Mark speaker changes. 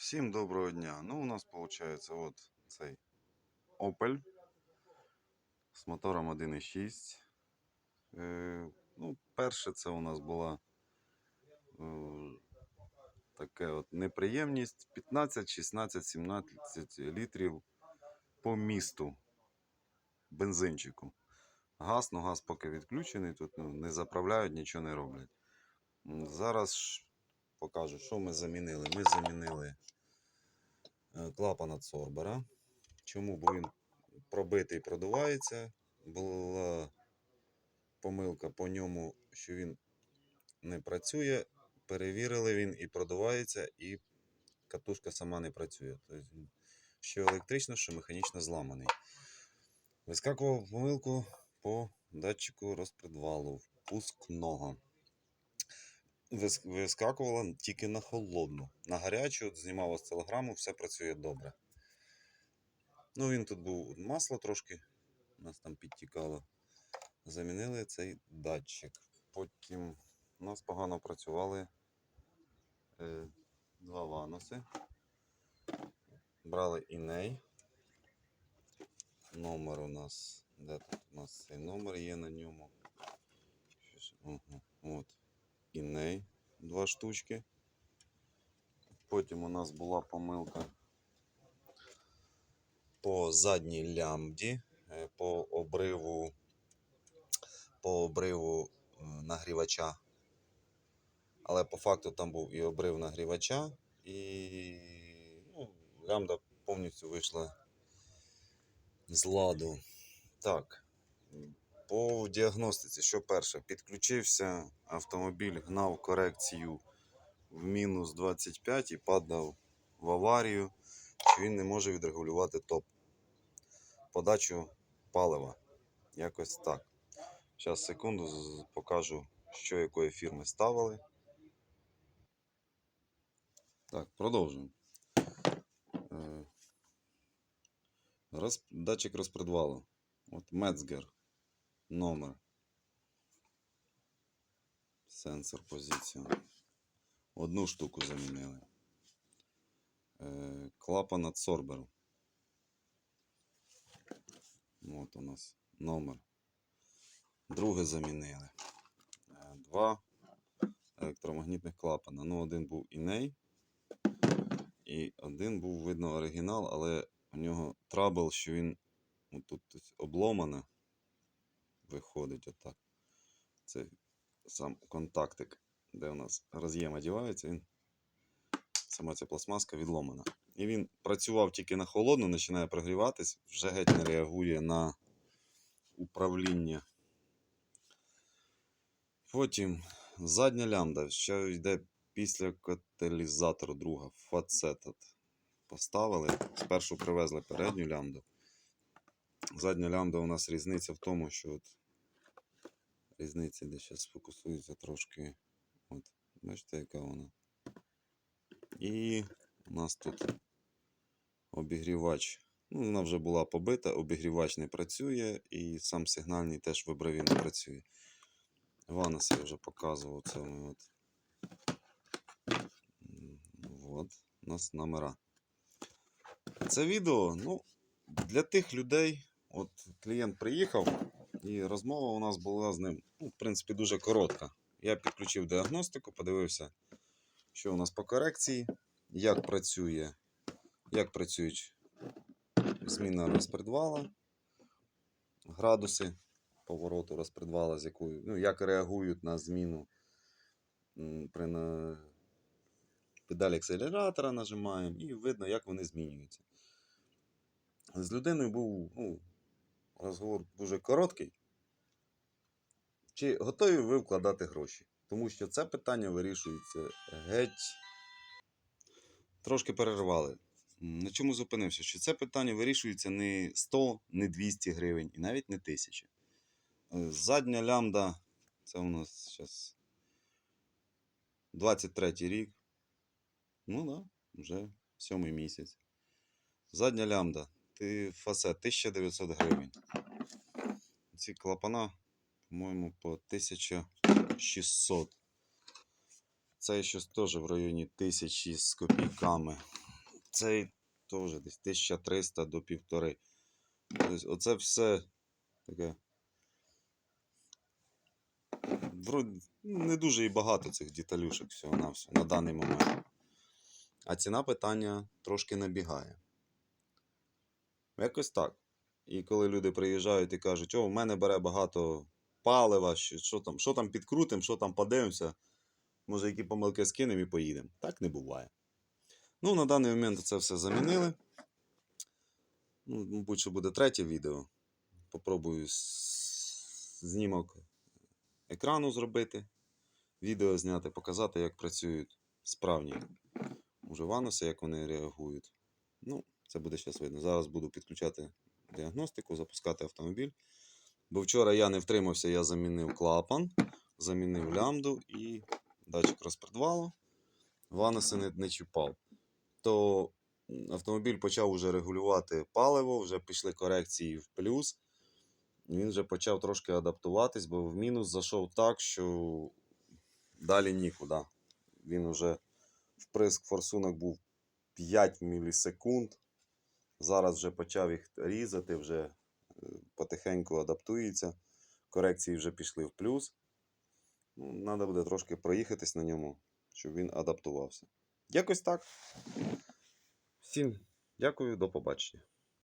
Speaker 1: Всім доброго дня. Ну, у нас виходить от цей Opel з мотором 1.6. Е, ну, перше, це у нас була е, таке от неприємність 15, 16, 17 літрів по місту бензинчику. Газ, ну газ поки відключений, тут ну, не заправляють, нічого не роблять. Зараз покажу, що ми замінили. Ми замінили е, клапан від Сорбера. Чому? Бо він пробитий продувається. Була помилка по ньому, що він не працює. Перевірили він і продувається, і катушка сама не працює. Тобто, він що електрично, що механічно зламаний. Вискакував помилку по датчику розпредвалу впускного. Вис- Вискакувала тільки на холодну. На гарячу от знімав осцилограму, все працює добре. Ну, він тут був масло трошки, у нас там підтікало. Замінили цей датчик. Потім у нас погано працювали е, два ваноси. Брали іней. Номер у нас. Де тут у нас цей номер є на ньому? Ага, от. Іней два штучки. Потім у нас була помилка по задній лямбді, е, по обриву, по обриву е, нагрівача. Але по факту там був і обрив нагрівача, і ну, лямбда повністю вийшла з ладу. Так. По діагностиці, що перше, підключився автомобіль, гнав корекцію в мінус 25 і падав в аварію, що він не може відрегулювати топ. Подачу палива. Якось так. Зараз секунду покажу, що якої фірми ставили. Так, продовжуємо. Е, Датчик розпредвалу. От Мецгер. Номер. Сенсор позиція. Одну штуку замінили. Е, клапан від Сорберу. От у нас номер. Друге замінили. Е, Два електромагнітних клапана. Ну, один був іней. І один був, видно, оригінал, але у нього трабл, що він ну, тут обломане. Виходить отак. Це сам контактик, де у нас роз'єм одівається, він сама ця пластмаска відломана. І він працював тільки на холодну, починає прогріватись, вже геть не реагує на управління. Потім задня лямбда, що йде після каталізатору друга, фацетат. Поставили. Спершу привезли передню лямбду. Задня лямбда у нас різниця в тому, що от різниця, де зараз сфокусується трошки. От, бачите, яка вона. І у нас тут обігрівач. Ну, вона вже була побита, обігрівач не працює, і сам сигнальний теж в обриві не працює. Ванус я вже показував це ми от. От, у нас номера. Це відео, ну, для тих людей, от клієнт приїхав, і розмова у нас була з ним, ну, в принципі, дуже коротка. Я підключив діагностику, подивився, що у нас по корекції, як працює, як працюють зміна розпредвала, градуси повороту розпредвала, з якою, ну, як реагують на зміну при на... педалі акселератора нажимаємо, і видно, як вони змінюються. З людиною був ну, розговор дуже короткий. Чи готові ви вкладати гроші? Тому що це питання вирішується геть. Трошки перервали. На чому зупинився? Що це питання вирішується не 100, не 200 гривень і навіть не 1000. Е, Задня лямбда, це у нас зараз 23 рік. Ну да, вже сьомий місяць. Задня лямбда, ти фасет 1900 гривень. Ці клапана, по-моєму, по 1600. Це щось теж в районі 1000 з копійками. Цей теж десь 1300 до півтори. Тобто, оце все таке. Не дуже і багато цих деталюшок всього на даний момент. А ціна питання трошки набігає. Якось так. І коли люди приїжджають і кажуть, о, в мене бере багато палива, що, що там, що там підкрутимо, що там подивимося, може, які помилки скинемо і поїдемо. Так не буває. Ну, на даний момент це все замінили. Ну, мабуть, що буде третє відео. Попробую знімок екрану зробити, відео зняти, показати, як працюють справні уже вануси, як вони реагують. Ну, це буде зараз видно. Зараз буду підключати діагностику, запускати автомобіль. Бо вчора я не втримався, я замінив клапан, замінив лямбду і датчик розпредвалу. Вануси не, не чіпав. То автомобіль почав уже регулювати паливо, вже пішли корекції в плюс. Він вже почав трошки адаптуватись, бо в мінус зайшов так, що далі нікуди. Він уже вприск форсунок був 5 мілісекунд. Зараз вже почав їх різати, вже е, потихеньку адаптується. Корекції вже пішли в плюс. Ну, треба буде трошки проїхатись на ньому, щоб він адаптувався. Якось так. Всім дякую, до побачення.